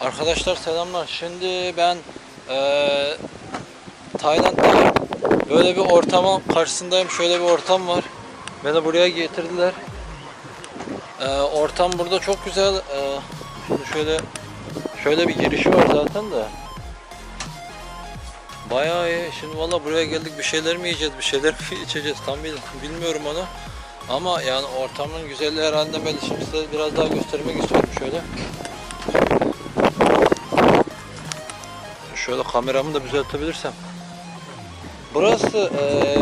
Arkadaşlar selamlar. Şimdi ben eee Tayland'da böyle bir ortamın karşısındayım. Şöyle bir ortam var. Beni buraya getirdiler. Eee, ortam burada çok güzel. Eee, şimdi şöyle şöyle bir girişi var zaten de. Bayağı iyi. Şimdi valla buraya geldik bir şeyler mi yiyeceğiz, bir şeyler mi içeceğiz tam bil- bilmiyorum onu. Ama yani ortamın güzelliği herhalde ben şimdi size biraz daha göstermek istiyorum şöyle. Şöyle kameramı da düzeltebilirsem. Burası eee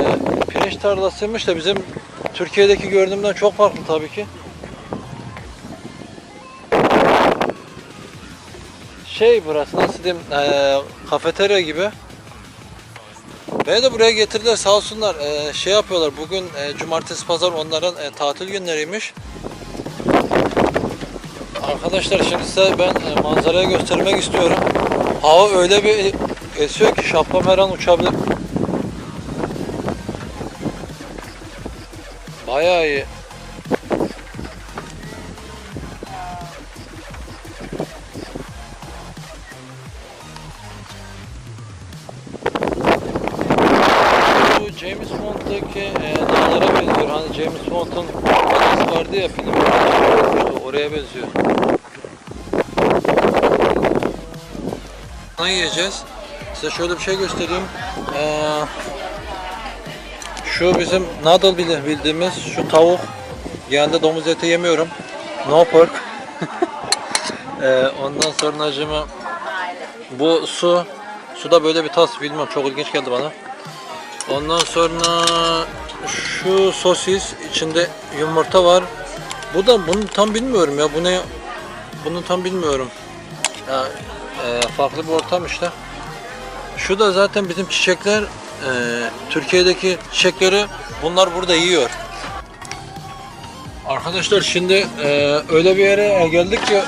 pirinç tarlasıymış da bizim Türkiye'deki gördüğümden çok farklı tabii ki. Şey burası nasıl diyeyim eee kafeterya gibi. Beni de buraya getirdiler sağ olsunlar eee, şey yapıyorlar bugün eee, cumartesi pazar onların eee, tatil günleriymiş. Arkadaşlar şimdi size ben eee, manzarayı göstermek istiyorum. Hava öyle bir esiyor ki şapkam her an uçabilir. Bayağı iyi. Bu James Bond'daki e, dağlara benziyor. Hani James Bond'un adası vardı ya film. İşte oraya benziyor. Ne yiyeceğiz? Size şöyle bir şey göstereyim. Ee, şu bizim noodle bildiğimiz şu tavuk. Genelde domuz eti yemiyorum. No pork. ee, ondan sonra acımı bu su. Suda böyle bir tas bilmiyorum çok ilginç geldi bana. Ondan sonra şu sosis içinde yumurta var. Bu da bunu tam bilmiyorum ya. Bu ne? Bunu tam bilmiyorum. Ya, e, farklı bir ortam işte. Şu da zaten bizim çiçekler. e, Türkiye'deki çiçekleri bunlar burada yiyor. Arkadaşlar şimdi e, öyle bir yere geldik ki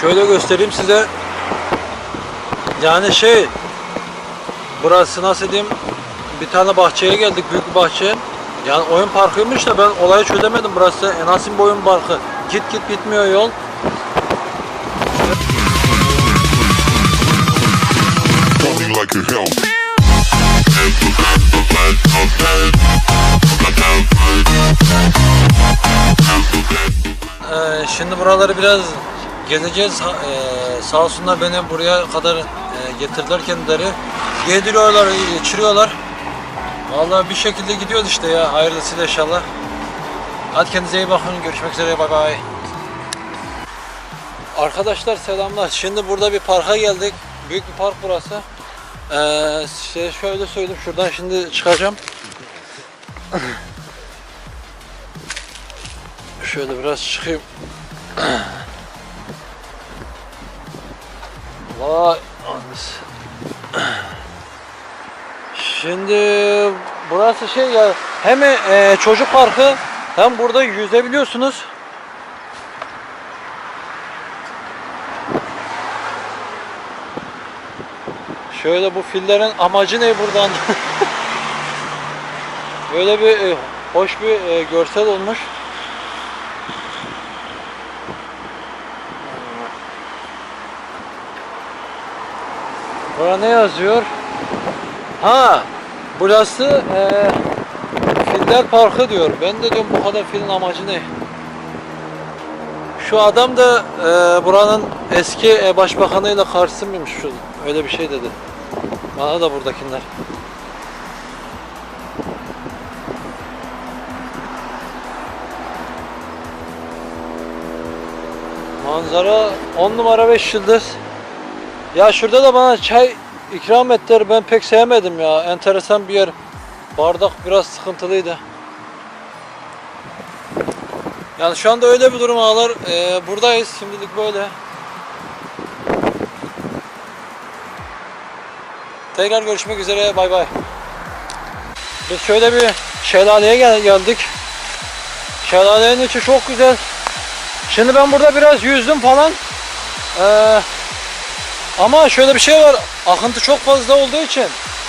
şöyle göstereyim size. Yani şey burası nasıl diyeyim bir tane bahçeye geldik büyük bir bahçe. Yani oyun parkıymış da ben olayı çözemedim burası. Azim bir oyun parkı. Git git bitmiyor yol. A hell. Ee, şimdi buraları biraz gezeceğiz. Ee, sağ olsunlar beni buraya kadar e, getirdiler kendileri. Yediriyorlar, içiriyorlar. Vallahi bir şekilde gidiyoruz işte ya. Hayırlısıyla inşallah. Hadi kendinize iyi bakın. Görüşmek üzere. Bay bay. Arkadaşlar selamlar. Şimdi burada bir parka geldik. Büyük bir park burası. Ee, size şöyle söyleyeyim. Şuradan şimdi çıkacağım. Şöyle biraz çıkayım. Vay anasını. Şimdi burası şey ya hem e, çocuk parkı hem burada yüzebiliyorsunuz. Şöyle bu fillerin amacı ne buradan? Böyle bir e, hoş bir e, görsel olmuş. Burada ne yazıyor? Ha, burası e, Filler Parkı diyor. Ben de diyorum bu kadar filin amacı ne? Şu adam da e, buranın eski e, başbakanıyla karşı mıymış şu? Öyle bir şey dedi. Bana da buradakiler. Manzara 10 numara 5 yıldız. Ya şurada da bana çay ikram ettiler. Ben pek sevmedim ya. Enteresan bir yer. Bardak biraz sıkıntılıydı. Yani şu anda öyle bir durum ağlar. Ee, buradayız. Şimdilik böyle. Tekrar görüşmek üzere. Bay bay. Biz şöyle bir şelaleye gel- geldik. Şelalenin içi çok güzel. Şimdi ben burada biraz yüzdüm falan. Ee, ama şöyle bir şey var. Akıntı çok fazla olduğu için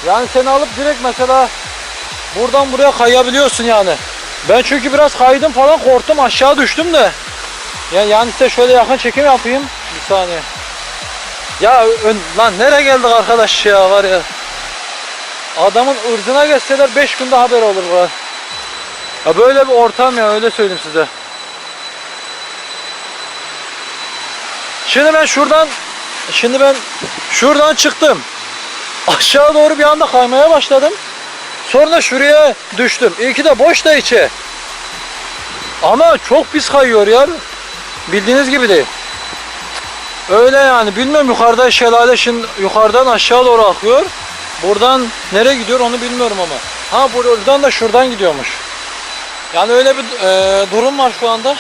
yani seni alıp direkt mesela buradan buraya kayabiliyorsun yani. Ben çünkü biraz kaydım falan korktum aşağı düştüm de. Yani, yani size şöyle yakın çekim yapayım. Bir saniye. Ya ön, lan nereye geldik arkadaş ya var ya. Adamın ırzına geçseler 5 günde haber olur bu. Ya böyle bir ortam ya öyle söyleyeyim size. Şimdi ben şuradan şimdi ben şuradan çıktım. Aşağı doğru bir anda kaymaya başladım. Sonra şuraya düştüm. İyi ki de boş da içi. Ama çok pis kayıyor ya. Bildiğiniz gibi değil. Öyle yani bilmiyorum yukarıda şelale şimdi yukarıdan aşağı doğru akıyor. Buradan nereye gidiyor onu bilmiyorum ama. Ha buradan da şuradan gidiyormuş. Yani öyle bir e, durum var şu anda.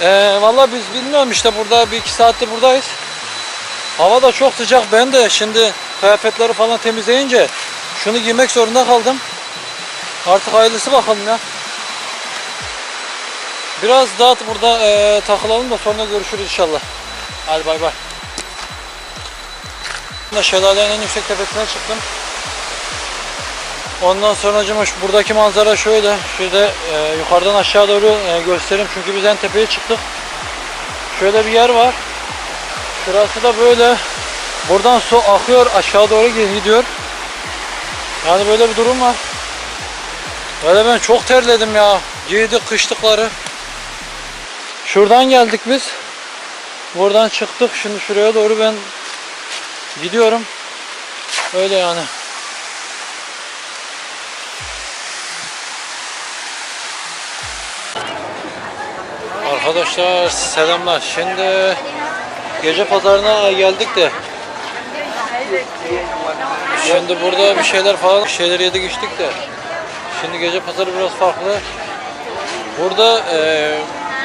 E, Valla biz bilmiyorum işte burada bir iki saattir buradayız. Hava da çok sıcak. Ben de şimdi kıyafetleri falan temizleyince şunu giymek zorunda kaldım. Artık hayırlısı bakalım ya. Biraz daha burada e, takılalım da sonra görüşürüz inşallah. Hadi bay bay. Şelalenin en yüksek tepesine çıktım. Ondan sonra şu buradaki manzara şöyle. Şöyle e, yukarıdan aşağı doğru e, göstereyim çünkü biz en tepeye çıktık. Şöyle bir yer var. Şurası da böyle. Buradan su akıyor aşağı doğru gidiyor. Yani böyle bir durum var. Böyle ben çok terledim ya. Giydik kışlıkları. Şuradan geldik biz. Buradan çıktık. Şimdi şuraya doğru ben gidiyorum. Öyle yani. Arkadaşlar selamlar. Şimdi gece pazarına geldik de Şimdi burada bir şeyler falan bir şeyler yedik içtik de Şimdi gece pazarı biraz farklı. Burada e,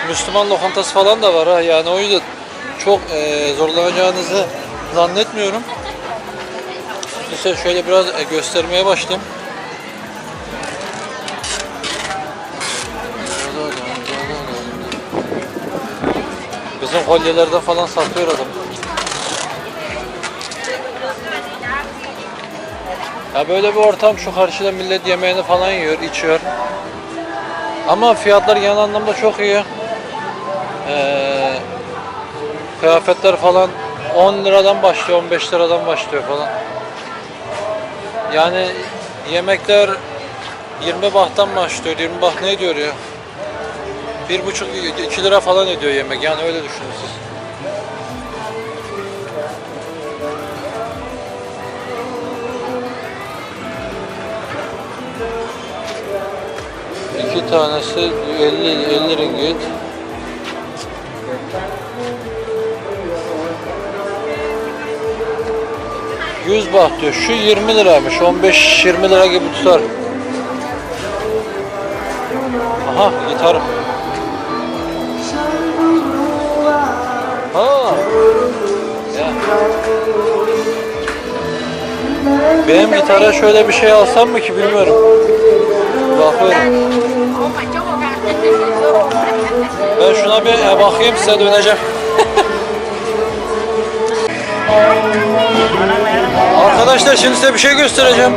Müslüman lokantası falan da var ha. Yani o yüzden çok e, zorlanacağınızı zannetmiyorum. Size şöyle biraz e, göstermeye başlayayım. Bizim kolyelerden falan satıyor adam. Ya böyle bir ortam şu karşıda millet yemeğini falan yiyor, içiyor. Ama fiyatlar genel anlamda çok iyi. Ee, kıyafetler falan 10 liradan başlıyor, 15 liradan başlıyor falan. Yani yemekler 20 bahttan başlıyor. 20 baht ne ediyor ya? 1,5 2 lira falan ediyor yemek. Yani öyle düşünün siz. İki tanesi 50 50 ringgit. Yüz baht diyor. Şu 20 liraymış. 15-20 lira gibi tutar. Aha gitar. Ha. Ya. Benim gitara şöyle bir şey alsam mı ki bilmiyorum. Bakıyorum. Ben şuna bir e, bakayım size döneceğim. Arkadaşlar şimdi size bir şey göstereceğim.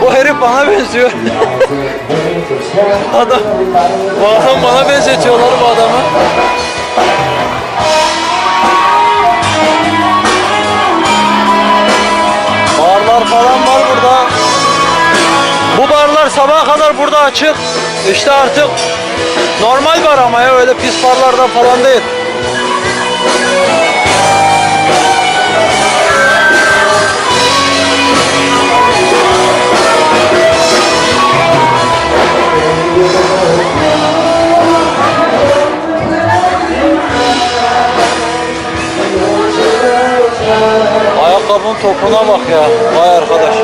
Bu herif bana benziyor. adam, bu adam bana benzetiyorlar bu adamı. Barlar falan var burada. Bu barlar sabaha kadar burada açık. İşte artık normal bar ama ya öyle pis barlardan falan değil. Ayakkabının topuna bak ya. Vay arkadaş.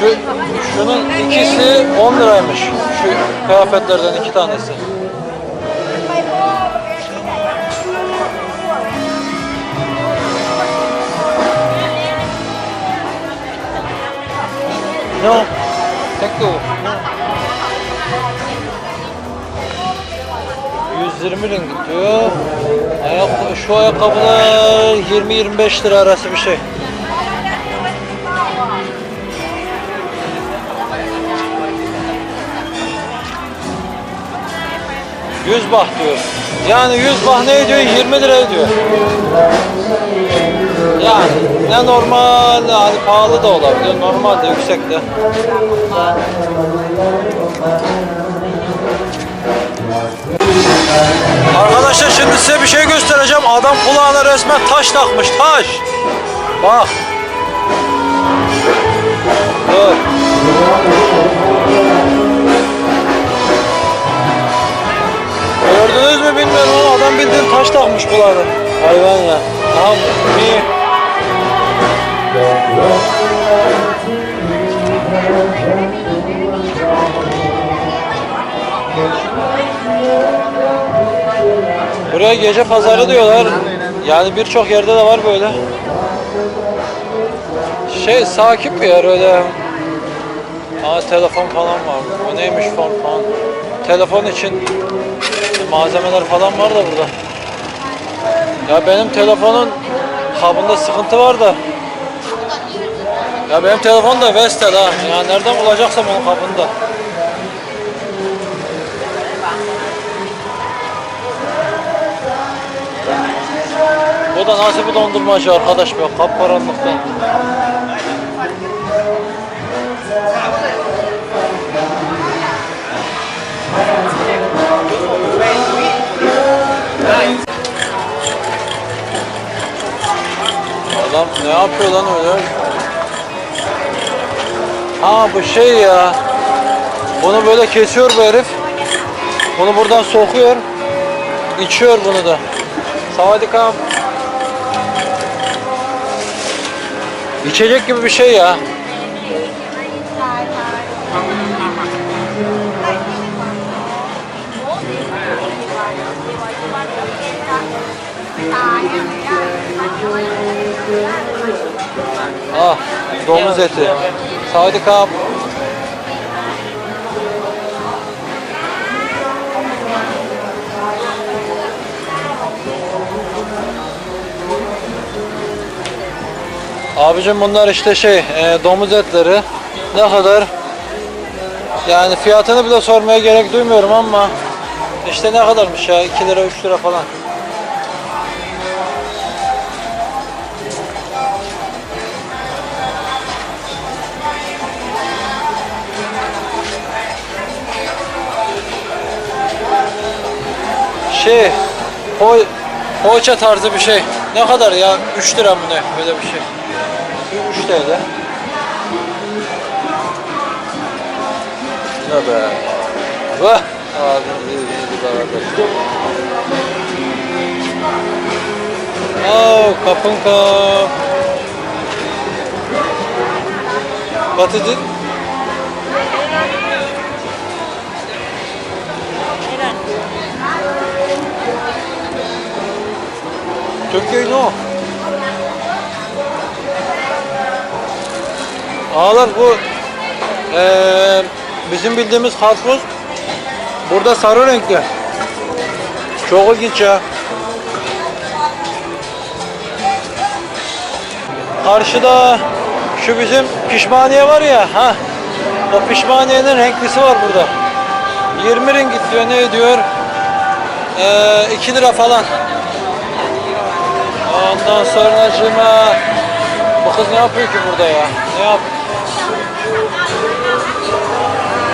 Şu, şunun ikisi 10 liraymış. Şu kıyafetlerden iki tanesi. Tek Tekli o. 120 ringgit diyor. Ayak, şu ayakkabılar 20-25 lira arası bir şey. Yüz bah diyor. Yani yüz bah ne diyor? 20 lira diyor. Yani ne normal, hani pahalı da olabilir, normal de yüksek de. Arkadaşlar şimdi size bir şey göstereceğim. Adam kulağına resmen taş takmış, taş. Bak. Dur. Gördünüz mü bilmiyorum ama adam bildiğin taş takmış kulağına. Hayvan ya. Aha mi. Buraya gece pazarı diyorlar. Yani birçok yerde de var böyle. Şey sakin bir yer öyle. Aa telefon falan var. Bu neymiş fon falan. Telefon için malzemeler falan var da burada. Ya benim telefonun kabında sıkıntı var da. Ya benim telefon da Vestel ha. Ya nereden bulacaksam onun kabında. Bu da nasıl bir dondurmacı arkadaş be kapkaranlıkta. Adam ne yapıyor lan öyle? Ha bu şey ya. Bunu böyle kesiyor bu herif. Bunu buradan sokuyor. İçiyor bunu da. Savadikam. İçecek gibi bir şey ya. Ah, domuz eti. Savadikam. Abicim bunlar işte şey e, domuz etleri ne kadar yani fiyatını bile sormaya gerek duymuyorum ama işte ne kadarmış ya 2 lira 3 lira falan. Şey po poğaça tarzı bir şey. Ne kadar ya? 3 lira mı ne? Böyle bir şey. 3 TL. Ne be? Vah! Abi iyi beraber. Oh, kapunka. What is it? Türkiye no. Ağlar bu eee, bizim bildiğimiz karpuz burada sarı renkli. Çok ilginç ya. Karşıda şu bizim pişmaniye var ya ha. O pişmaniyenin renklisi var burada. 20 ringgit diyor ne ediyor? Eee 2 lira falan. Ondan sonra cima bu kız ne yapıyor ki burada ya? Ne yap?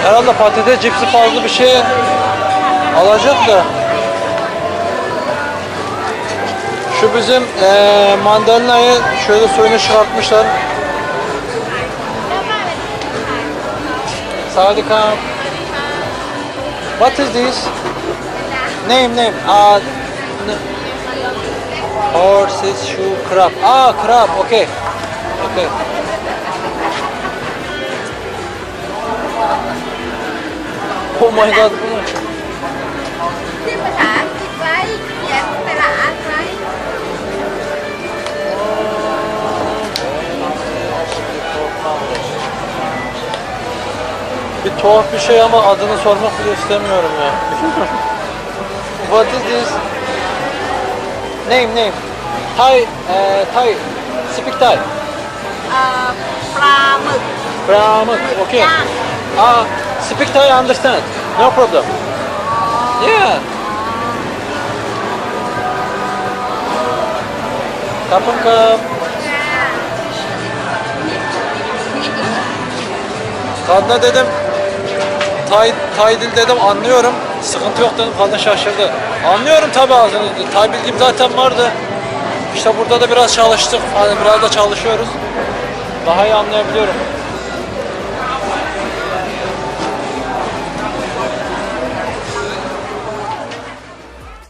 Herhalde patates cipsi fazla bir şey alacak da. Şu bizim eee mandalinayı şöyle suyunu çıkartmışlar. Sadika. What is this? Name name. Uh, Horses shoe crab. Ah crab. Okay. Okay. Oh my god. bu ne? ที่ภาษาอังกฤษไว้เขียนตลาดไว้ Bir tuhaf bir şey ama adını sormak bile istemiyorum ya. What is this? Name, name. Thai, uh, Thai. Speak Thai. Uh, เอ่อปลาหมึก Brahman. Okay. Yeah. Ah, speak Thai, understand. No problem. Oh. Yeah. Tapon ka. Kadına dedim. Tay, tay dil dedim anlıyorum. Sıkıntı yok dedim. Kadın şaşırdı. Anlıyorum tabii ağzını. Tay bilgim zaten vardı. İşte burada da biraz çalıştık. Hani biraz da çalışıyoruz. Daha iyi anlayabiliyorum.